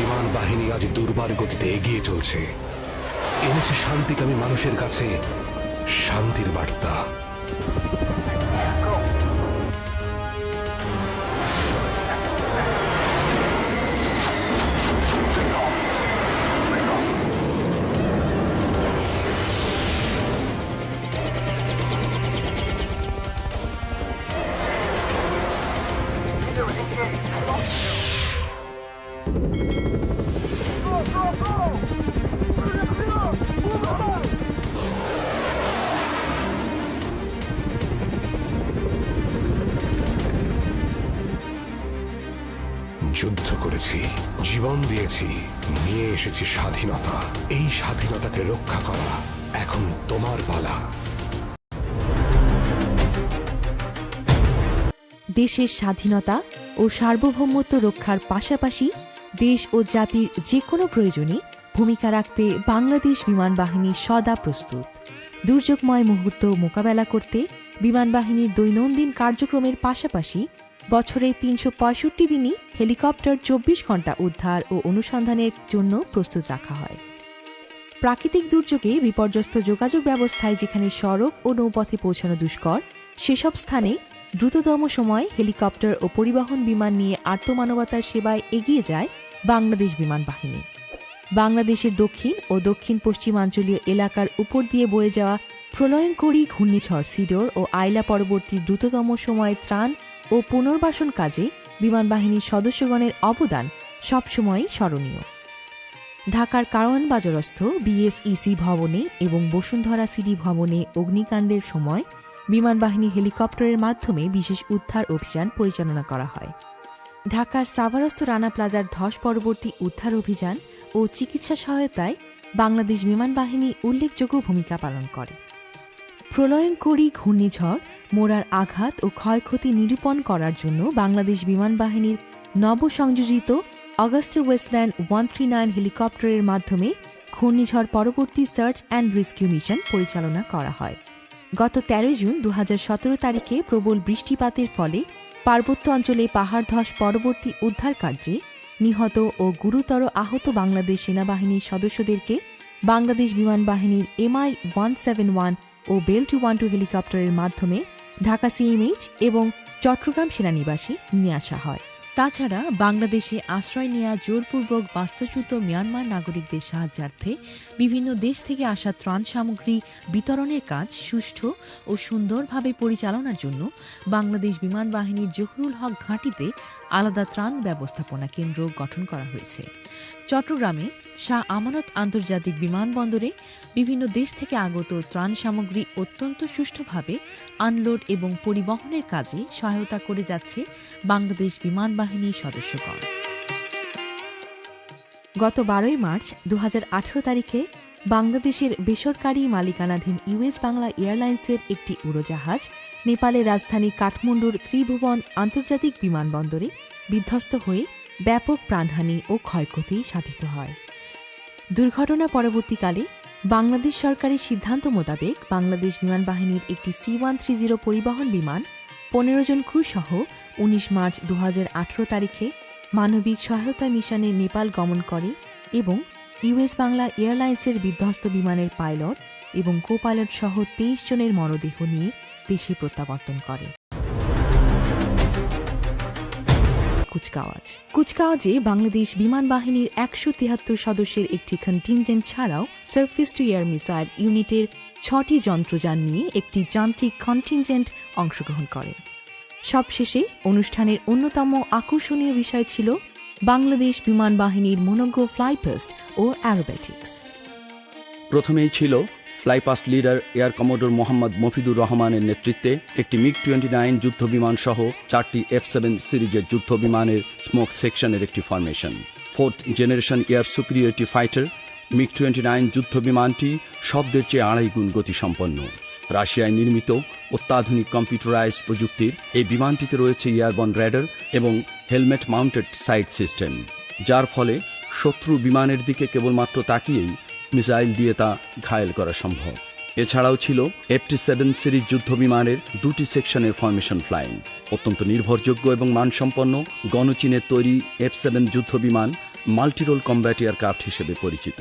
বিমান বাহিনী আজ দুর্বার গতিতে এগিয়ে চলছে। এনেছে শান্তিকামী মানুষের কাছে শান্তির বার্তা। যুদ্ধ করেছি, জীবন দিয়েছি, নিয়ে এসেছি স্বাধীনতা। এই স্বাধীনতাকে রক্ষা করা এখন তোমার পালা। দেশের স্বাধীনতা ও সার্বভৌমত্ব রক্ষার পাশাপাশি দেশ ও জাতির যে কোনো প্রয়োজনে ভূমিকা রাখতে বাংলাদেশ বিমান বাহিনী সদা প্রস্তুত। দুর্যোগময় মুহূর্ত মোকাবেলা করতে বিমান বাহিনীর দৈনন্দিন কার্যক্রমের পাশাপাশি বছরে তিনশো পঁয়ষট্টি দিনই হেলিকপ্টার চব্বিশ ঘণ্টা উদ্ধার ও অনুসন্ধানের জন্য প্রস্তুত রাখা হয়। প্রাকৃতিক দুর্যোগে বিপর্যস্ত যোগাযোগ ব্যবস্থায় যেখানে সড়ক ও নৌপথে পৌঁছানো দুষ্কর, সেসব স্থানে দ্রুততম সময়ে হেলিকপ্টার ও পরিবহন বিমান নিয়ে আত্মমানবতার সেবায় এগিয়ে যায় বাংলাদেশ বিমান বাহিনী। বাংলাদেশের দক্ষিণ ও দক্ষিণ পশ্চিমাঞ্চলীয় এলাকার উপর দিয়ে বয়ে যাওয়া প্রলয়ঙ্করী ঘূর্ণিঝড় সিডোর ও আইলা পরবর্তী দ্রুততম সময়ে ত্রাণ ও পুনর্বাসন কাজে বিমান বাহিনীর সদস্যগণের অবদান সবসময়ই স্মরণীয়। ঢাকার কারওয়ান বাজারস্থ বিএসইসি ভবনে এবং বসুন্ধরা সিডি ভবনে অগ্নিকাণ্ডের সময় বিমান বাহিনী হেলিকপ্টারের মাধ্যমে বিশেষ উদ্ধার অভিযান পরিচালনা করা হয়। ঢাকার সাভারস্থ রানা প্লাজার ধস পরবর্তী উদ্ধার অভিযান ও চিকিৎসা সহায়তায় বাংলাদেশ বিমান বাহিনী উল্লেখযোগ্য ভূমিকা পালন করে। প্রলয়ঙ্করী ঘূর্ণিঝড়, মোড়ার আঘাত ও ক্ষয়ক্ষতি নিরূপণ করার জন্য বাংলাদেশ বিমান বাহিনীর নবসংযোজিত Agusta Westland one three nine হেলিকপ্টারের মাধ্যমে ঘূর্ণিঝড় পরবর্তী সার্চ অ্যান্ড রেস্কিউ মিশন পরিচালনা করা হয়। গত তেরোই জুন দু হাজার সতেরো তারিখে প্রবল বৃষ্টিপাতের ফলে পার্বত্য অঞ্চলে পাহাড় ধস পরবর্তী উদ্ধার কার্যে নিহত ও গুরুতর আহত বাংলাদেশ সেনাবাহিনীর সদস্যদেরকে বাংলাদেশ বিমান বাহিনীর এমআই ওয়ান সেভেন ওয়ান ও বেল টু ওয়ান টু হেলিকপ্টারের মাধ্যমে ঢাকা সিএমএইচ এবং চট্টগ্রাম সেনানিবাসে নিয়ে আসা হয়। তাছাড়া বাংলাদেশে আশ্রয় নেওয়া জোরপূর্বক বাস্তুচ্যুত মিয়ানমার নাগরিকদের সাহায্যার্থে বিভিন্ন দেশ থেকে আসা ত্রাণ সামগ্রী বিতরণের কাজ সুষ্ঠু ও সুন্দরভাবে পরিচালনার জন্য বাংলাদেশ বিমান বাহিনীর জহুরুল হক ঘাঁটিতে আলাদা ত্রাণ ব্যবস্থাপনা কেন্দ্র গঠন করা হয়েছে। চট্টগ্রামে শাহ আমানত আন্তর্জাতিক বিমানবন্দরে বিভিন্ন দেশ থেকে আগত ত্রাণ সামগ্রী অত্যন্ত সুষ্ঠুভাবে আনলোড এবং পরিবহনের কাজে সহায়তা করে যাচ্ছে বাংলাদেশ বিমান বাহিনীর সদস্যগণ। গত বারোই মার্চ দু হাজার আঠারো তারিখে বাংলাদেশের বেসরকারি মালিকানাধীন ইউএস বাংলা এয়ারলাইন্সের একটি উড়োজাহাজ নেপালের রাজধানী কাঠমান্ডুর ত্রিভুবন আন্তর্জাতিক বিমানবন্দরে বিধ্বস্ত হয়ে ব্যাপক প্রাণহানি ও ক্ষয়ক্ষতি সাধিত হয়। দুর্ঘটনা পরবর্তীকালে বাংলাদেশ সরকারের সিদ্ধান্ত মোতাবেক বাংলাদেশ বিমান বাহিনীর একটি সি ওয়ান থ্রি জিরো পরিবহন বিমান পনেরো জন ক্রু সহ উনিশ মার্চ দু হাজার আঠারো তারিখে মানবিক সহায়তা মিশনে নেপাল গমন করে এবং ইউএস বাংলা এয়ারলাইন্সের বিধ্বস্ত বিমানের পাইলট এবং কো পাইলট সহ তেইশ জনের মরদেহ নিয়ে দেশে প্রত্যাবর্তন করে। কুচকাওয়াজ। কুচকাওয়াজে বাংলাদেশ বিমান বাহিনীর একশো তিয়াত্তর সদস্যের একটি কন্টিনজেন্ট ছাড়াও সার্ফেস টু এয়ার মিসাইল ইউনিটের ছটি যন্ত্রযান নিয়ে একটি যান্ত্রিক কন্টিনজেন্ট অংশগ্রহণ করে। সবশেষে অনুষ্ঠানের অন্যতম আকর্ষণীয় বিষয় ছিল বাংলাদেশ বিমান বাহিনীর মনোজ্ঞ ফ্লাইপাস্ট ও অ্যারোবেটিক্স প্রথমেই ছিল flypast leader air commodore Mohammad Mofidur রহমানের নেতৃত্বে একটি মিগ টোয়েন্টি নাইন যুদ্ধ বিমান সহ চারটি এফ সেভেন সিরিজের যুদ্ধ বিমানের স্মোক সেকশনের একটি formation. Fourth generation air superiority fighter MiG twenty nine যুদ্ধ বিমানটি শব্দের চেয়ে আড়াই গুণ গতিসম্পন্ন। রাশিয়ায় নির্মিত অত্যাধুনিক কম্পিউটারাইজড প্রযুক্তির এই বিমানটিতে রয়েছে এয়ারবন র্যাডার এবং হেলমেট মাউন্টেড সাইড সিস্টেম, যার ফলে শত্রু বিমানের দিকে কেবলমাত্র তাকিয়েই মিসাইল দিয়ে তা ঘায়েল করা সম্ভব। এছাড়াও ছিল এফটি সেভেন সিরিজ যুদ্ধ বিমানের দুটি সেকশনের ফরমেশন ফ্লাইং অত্যন্ত নির্ভরযোগ্য এবং মানসম্পন্ন গণচীনের তৈরি এফ সেভেন যুদ্ধ বিমান মাল্টিরোল কম্ব্যাট এয়ারক্রাফট হিসেবে পরিচিত।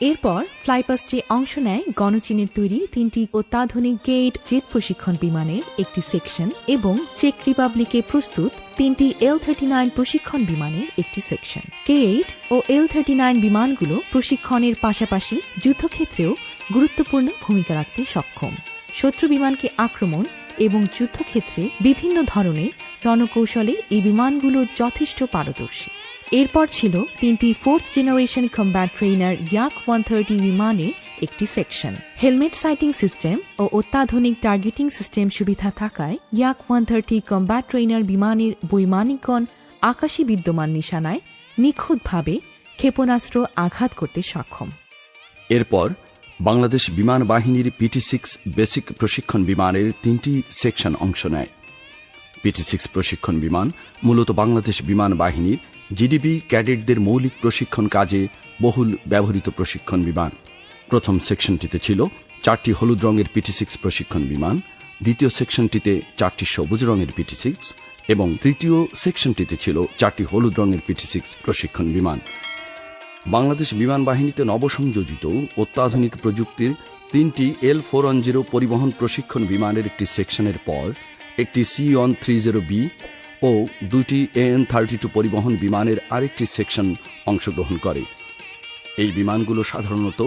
এরপর ফ্লাইপাস্টে অংশ নেয় গণচীনের তৈরি তিনটি অত্যাধুনিক গেট জেট প্রশিক্ষণ বিমানের একটি সেকশন এবং চেক রিপাবলিকে প্রস্তুত তিনটি এল থার্টি নাইন প্রশিক্ষণ বিমানের একটি সেকশন। কে এইট ও এল থার্টি নাইন বিমানগুলো প্রশিক্ষণের পাশাপাশি যুদ্ধক্ষেত্রেও গুরুত্বপূর্ণ ভূমিকা রাখতে সক্ষম। শত্রু বিমানকে আক্রমণ এবং যুদ্ধক্ষেত্রে বিভিন্ন ধরনের রণকৌশলে এই বিমানগুলো যথেষ্ট পারদর্শী। এরপর ছিল তিনটি fourth generation combat trainer Yak one thirty বিমানের একটি সেকশন হেলমেট সাইটিং সিস্টেম ও অত্যাধুনিক টার্গেটিং সিস্টেম সুবিধা থাকায় ইয়াক ওয়ান থার্টি কম্ব্যাট ট্রেনার বিমানের বৈমানিকগণ আকাশী বিদ্যমান নিশানায় নিখুঁতভাবে ক্ষেপণাস্ত্র আঘাত করতে সক্ষম। এরপর বাংলাদেশ বিমান বাহিনীর পিটি সিক্স বেসিক প্রশিক্ষণ বিমানের তিনটি সেকশন অংশ নেয়। পিটি সিক্স প্রশিক্ষণ বিমান মূলত বাংলাদেশ বিমান বাহিনীর জিডিপি ক্যাডেটদের মৌলিক প্রশিক্ষণ কাজে বহুল ব্যবহৃত প্রশিক্ষণ বিমান। প্রথম সেকশনটিতে ছিল চারটি হলুদ রঙের পিটি সিক্স প্রশিক্ষণ বিমান, দ্বিতীয় সেকশনটিতে চারটি সবুজ রঙের পিটি সিক্স এবং তৃতীয় সেকশনটিতে ছিল চারটি হলুদ রঙের পিটি সিক্স প্রশিক্ষণ বিমান। বাংলাদেশ বিমান বাহিনীতে নবসংযোজিত অত্যাধুনিক প্রযুক্তির তিনটি এল ফোর ওয়ান জিরো পরিবহন প্রশিক্ষণ বিমানের একটি সেকশনের পর একটি C one three zero B ও দুটি এএন থার্টি টু পরিবহন বিমানের আরেকটি সেকশন অংশগ্রহণ করে। এই বিমানগুলো সাধারণত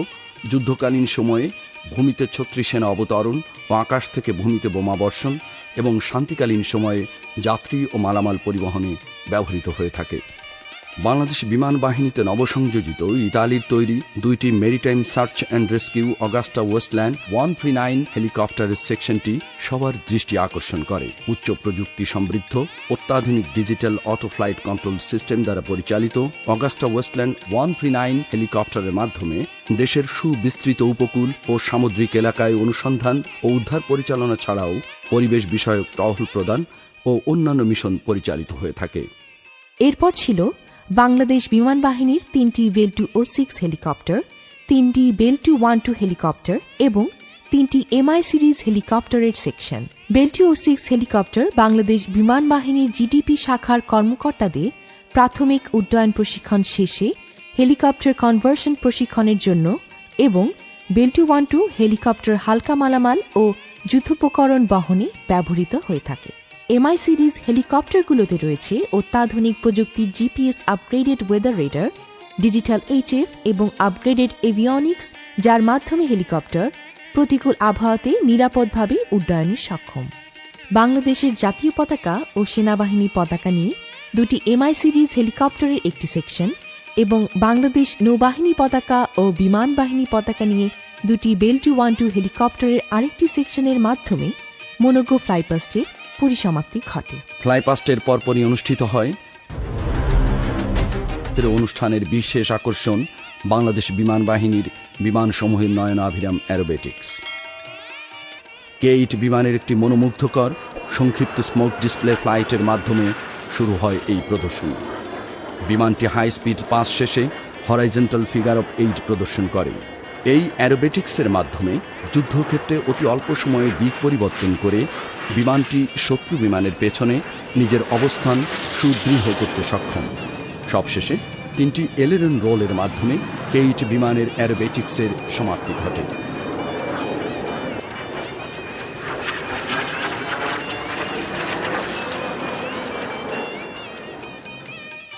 যুদ্ধকালীন সময়ে ভূমিতে ছত্রিশ সেনা অবতরণ ও আকাশ থেকে ভূমিতে বোমাবর্ষণ এবং শান্তিকালীন সময়ে যাত্রী ও মালামাল পরিবহনে ব্যবহৃত হয়ে থাকে। বাংলাদেশ বিমান বাহিনীতে নবসংযোজিত ইতালির তৈরি দুইটি maritime search and rescue Agusta Westland one three nine হেলিকপ্টারের সেকশনটি সবার দৃষ্টি আকর্ষণ করে। উচ্চ প্রযুক্তি সমৃদ্ধ, অত্যাধুনিক digital auto flight control system দ্বারা পরিচালিত Agusta Westland one three nine হেলিকপ্টারের মাধ্যমে দেশের সুবিস্তৃত উপকূল ও সামুদ্রিক এলাকায় অনুসন্ধান ও উদ্ধার পরিচালনা ছাড়াও পরিবেশ বিষয়ক টহল প্রদান ও অন্যান্য মিশন পরিচালিত হয়ে থাকে। এরপর ছিল বাংলাদেশ বিমান বাহিনীর তিনটি Bell two o six helicopter, তিনটি Bell two one two helicopter এবং তিনটি এমআই সিরিজ হেলিকপ্টারের section. Bell two o six helicopter Bangladesh বিমান বাহিনীর জিডিপি শাখার কর্মকর্তাদের প্রাথমিক উড্ডয়ন প্রশিক্ষণ শেষে হেলিকপ্টার কনভার্সন প্রশিক্ষণের জন্য এবং Bell two one two helicopter হালকা মালামাল ও যুদ্ধোপকরণ বহনে ব্যবহৃত হয়ে থাকে। এমআই সিরিজ হেলিকপ্টারগুলোতে রয়েছে অত্যাধুনিক প্রযুক্তির GPS upgraded weather radar digital HF এবং আপগ্রেডেড এভিয়নিক্স যার মাধ্যমে হেলিকপ্টার প্রতিকূল আবহাওয়াতে নিরাপদভাবে উড্ডয়নে সক্ষম। বাংলাদেশের জাতীয় পতাকা ও সেনাবাহিনী পতাকা নিয়ে দুটি এমআই সিরিজ হেলিকপ্টারের একটি সেকশন এবং বাংলাদেশ নৌবাহিনী পতাকা ও বিমান বাহিনী পতাকা নিয়ে দুটি বেল টু ওয়ান টু হেলিকপ্টারের আরেকটি সেকশনের মাধ্যমে মনোগো ফ্লাইপাস্টের পরিসমাপ্তি ঘটে। ফ্লাইপাস্টের পরপরই অনুষ্ঠিত হয় অনুষ্ঠানের বিশেষ আকর্ষণ বাংলাদেশ বিমান বাহিনীর বিমানসমূহের নয়নাভিরাম অ্যারোবেটিক্স। কে এইট বিমানের একটি মনোমুগ্ধকর, সংক্ষিপ্ত স্মোক ডিসপ্লে ফ্লাইটের মাধ্যমে শুরু হয় এই প্রদর্শনী। বিমানটি হাই স্পিড পাস শেষে হরাইজেন্টাল ফিগার অফ এইট প্রদর্শন করে। এই অ্যারোবেটিক্সের মাধ্যমে যুদ্ধক্ষেত্রে অতি অল্প সময়ে দিক পরিবর্তন করে বিমানটি শত্রু বিমানের পেছনে নিজের অবস্থান সুদৃঢ় করতে সক্ষম। সবশেষে, তিনটি এলেরন রোলের মাধ্যমে কেইট বিমানের অ্যারোবেটিক্সের সমাপ্তি ঘটে।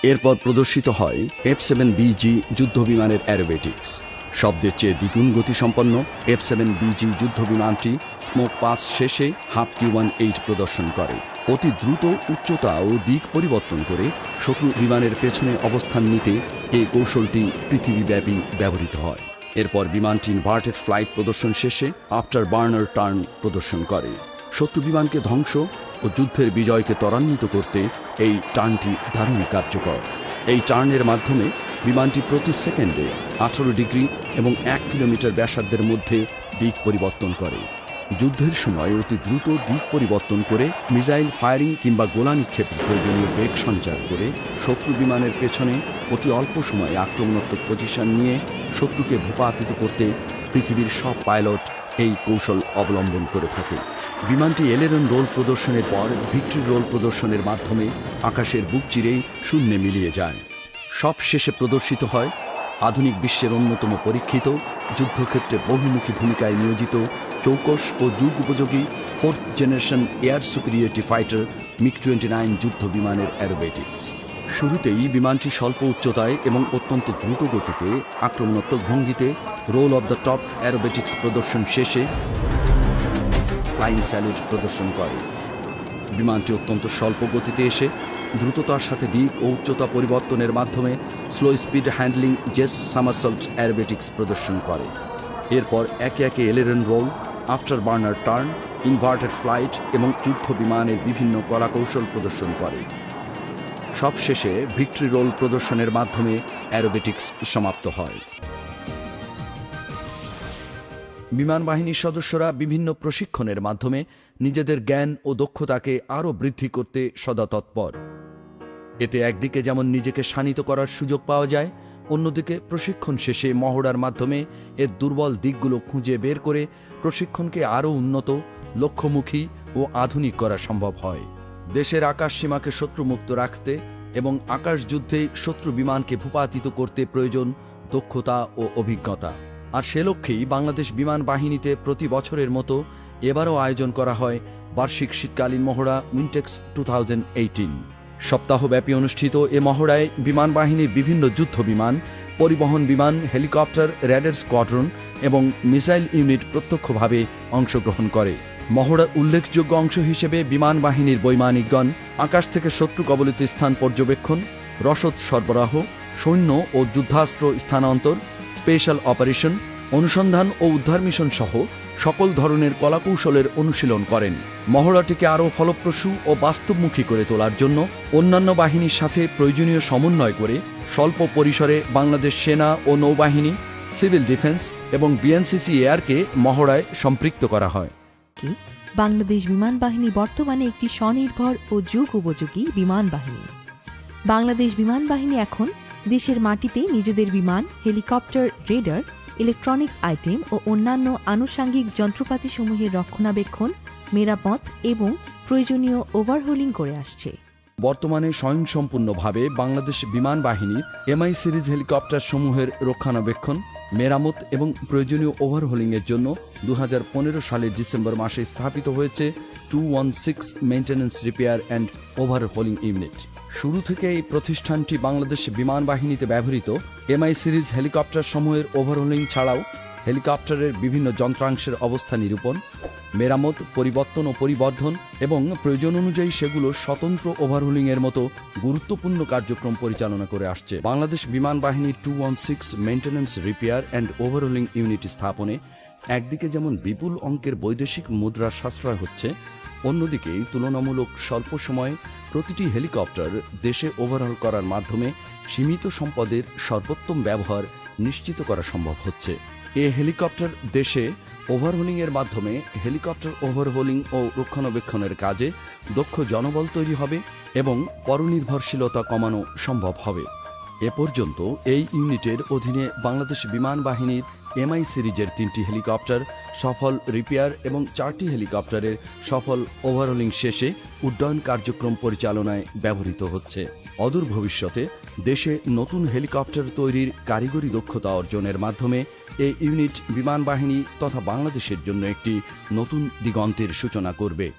এরপর প্রদর্শিত হয় এফ সেভেন বিজি যুদ্ধ বিমানের অ্যারোবেটিক্স। শব্দের চেয়ে দ্বিগুণ গতিসম্পন্ন এফ সেভেন বিজি যুদ্ধ বিমানটি স্মোক পাস শেষে হাফ কিউ ওয়ান এইট প্রদর্শন করে। অতি দ্রুত উচ্চতা ও দিক পরিবর্তন করে শত্রু বিমানের পেছনে অবস্থান নিতে এই কৌশলটি পৃথিবীব্যাপী ব্যবহৃত হয়। এরপর বিমানটি ইনভার্টেড ফ্লাইট প্রদর্শন শেষে আফটার বার্নার টার্ন প্রদর্শন করে। শত্রু বিমানকে ধ্বংস ও যুদ্ধের বিজয়কে ত্বরান্বিত করতে এই টার্নটি দারুণ কার্যকর। এই টার্নের মাধ্যমে বিমানটি প্রতি সেকেন্ডে আঠারো ডিগ্রি এবং এক কিলোমিটার ব্যাসার্ধের মধ্যে দিক পরিবর্তন করে। যুদ্ধের সময় অতি দ্রুত দিক পরিবর্তন করে মিসাইল ফায়ারিং কিংবা গোলা নিক্ষেপের প্রয়োজনীয় বেগ সঞ্চার করে শত্রু বিমানের পেছনে অতি অল্প সময়ে আক্রমণাত্মক পজিশন নিয়ে শত্রুকে ভূপাতিত করতে পৃথিবীর সব পাইলট এই কৌশল অবলম্বন করে থাকে। বিমানটি এলেরন রোল প্রদর্শনের পর ভিক্টরি রোল প্রদর্শনের মাধ্যমে আকাশের বুক চিরেই শূন্যে মিলিয়ে যায়। সব শেষে প্রদর্শিত হয় আধুনিক বিশ্বের অন্যতম পরীক্ষিত, যুদ্ধক্ষেত্রে বহুমুখী ভূমিকায় নিয়োজিত, চৌকস ও যুগ উপযোগী fourth generation air superiority fighter MiG twenty nine যুদ্ধ বিমানের অ্যারোবেটিক্স। শুরুতেই বিমানটি স্বল্প উচ্চতায় এবং অত্যন্ত দ্রুত গতিতে আক্রমণাত্মক ভঙ্গিতে roll of the top aerobatics প্রদর্শন শেষে ফ্লাইং স্যালুট প্রদর্শন করে। বিমানটি অত্যন্ত স্বল্প গতিতে এসে দ্রুততার সাথে দিক ও উচ্চতা পরিবর্তনের মাধ্যমে স্লো স্পিড হ্যান্ডলিং জেস সামারসল্ট অ্যারোবেটিক্স প্রদর্শন করে। এরপর একে একে aileron roll afterburner turn inverted flight এবং যুদ্ধ বিমানের বিভিন্ন কলাকৌশল প্রদর্শন করে। সবশেষে ভিক্টরি রোল প্রদর্শনের মাধ্যমে অ্যারোবেটিক্স সমাপ্ত হয়। বিমান বাহিনীর সদস্যরা বিভিন্ন প্রশিক্ষণের মাধ্যমে নিজেদের জ্ঞান ও দক্ষতাকে আরও বৃদ্ধি করতে সদা তৎপর। এতে একদিকে যেমন নিজেকে শানিত করার সুযোগ পাওয়া যায়, অন্যদিকে প্রশিক্ষণ শেষে মহড়ার মাধ্যমে এর দুর্বল দিকগুলো খুঁজে বের করে প্রশিক্ষণকে আরও উন্নত, লক্ষ্যমুখী ও আধুনিক করা সম্ভব হয়। দেশের আকাশ সীমাকে শত্রুমুক্ত রাখতে এবং আকাশ যুদ্ধে শত্রু বিমানকে ভূপাতিত করতে প্রয়োজন দক্ষতা ও অভিজ্ঞতা। আর সে লক্ষ্যেই বাংলাদেশ বিমান বাহিনীতে প্রতি বছরের মতো এবারও আয়োজন করা হয় বার্ষিক শীতকালীন মহড়া উইনটেক্স টু সপ্তাহব্যাপী অনুষ্ঠিত এ মহড়ায় বিমান বাহিনীর বিভিন্ন যুদ্ধ বিমান, পরিবহন বিমান, হেলিকপ্টার, র্যাডার স্কোয়াড্রন এবং মিসাইল ইউনিট প্রত্যক্ষভাবে অংশগ্রহণ করে। মহড়ার উল্লেখযোগ্য অংশ হিসেবে বিমান বাহিনীর বৈমানিকগণ, আকাশ থেকে শত্রু কবলিত স্থান পর্যবেক্ষণ, রসদ সরবরাহ, সৈন্য ও যুদ্ধাস্ত্র স্থানান্তর স্পেশাল অপারেশন, অনুসন্ধান ও উদ্ধার মিশন সহ সকল ধরনের কলাকৌশলের অনুশীলন করেন। মহড়াটিকে আরও ফলপ্রসূ ও বাস্তবমুখী করে তোলার জন্য অন্যান্য বাহিনীর সাথে প্রয়োজনীয় সমন্বয় করে স্বল্প পরিসরে বাংলাদেশ সেনা ও নৌবাহিনী, সিভিল ডিফেন্স এবং বিএনসিসি এয়ারকে মহড়ায় সম্পৃক্ত করা হয়। বাংলাদেশ বিমান বাহিনী বর্তমানে একটি স্বনির্ভর ও যুগ উপযোগী বিমান বাহিনী। বাংলাদেশ বিমান বাহিনী এখন দেশের মাটিতে নিজেদের বিমান, হেলিকপ্টার, রেডার ইলেকট্রনিক্স আইটেম ও অন্যান্য আনুষাঙ্গিক যন্ত্রপাতিসমূহের রক্ষণাবেক্ষণ, মেরামত এবং প্রয়োজনীয় ওভারহোলিং করে আসছে। বর্তমানে স্বয়ংসম্পূর্ণভাবে বাংলাদেশ বিমান বাহিনীর এমআই সিরিজ হেলিকপ্টার সমূহের রক্ষণাবেক্ষণ মেরামত এবং প্রয়োজনীয় ওভারহোলিংয়ের জন্য দু হাজার পনেরো সালের ডিসেম্বর মাসে স্থাপিত হয়েছে two one six maintenance repair and overhauling unit শুরু থেকে এই প্রতিষ্ঠানটি বাংলাদেশ বিমান বাহিনীতে ব্যবহৃত এমআই সিরিজ হেলিকপ্টার সমূহের ওভারহোলিং ছাড়াও হেলিকপ্টারের বিভিন্ন যন্ত্রাংশের অবস্থা নিরূপণ। মেরামত, পরিবর্তন ও পরিবর্ধন এবং প্রয়োজন অনুযায়ী সেগুলো স্বতন্ত্র ওভারহোলিং এর মতো গুরুত্বপূর্ণ কার্যক্রম পরিচালনা করে আসছে। বাংলাদেশ বিমান বাহিনীর two one six maintenance repair and overhauling unit স্থাপনে একদিকে যেমন বিপুল অঙ্কের বৈদেশিক মুদ্রা সাশ্রয় হচ্ছে, অন্যদিকে তুলনামূলক স্বল্প সময়ে প্রতিটি হেলিকপ্টার দেশে ওভারহল করার মাধ্যমে সীমিত সম্পদের সর্বোত্তম ব্যবহার নিশ্চিত করা সম্ভব হচ্ছে। এ হেলিকপ্টার দেশে ওভারহোলিং এর মাধ্যমে হেলিকপ্টার ওভারহোলিং ও রক্ষণাবেক্ষণের কাজে দক্ষ জনবল তৈরি হবে এবং পরনির্ভরশীলতা কমানো সম্ভব হবে। এ পর্যন্ত এই ইউনিটের অধীনে বাংলাদেশ বিমান বাহিনীর এমআই সিরিজের তিনটি হেলিকপ্টার, সফল রিপেয়ার এবং চারটি হেলিকপ্টারের সফল ওভারহোলিং শেষে উড্ডয়ন কার্যক্রম পরিচালনায় ব্যবহৃত হচ্ছে। অদূর ভবিষ্যতে দেশে নতুন হেলিকপ্টার তৈরির কারিগরি দক্ষতা অর্জনের মাধ্যমে এই ইউনিট বিমান বাহিনী তথা বাংলাদেশের জন্য একটি নতুন দিগন্তের সূচনা করবে।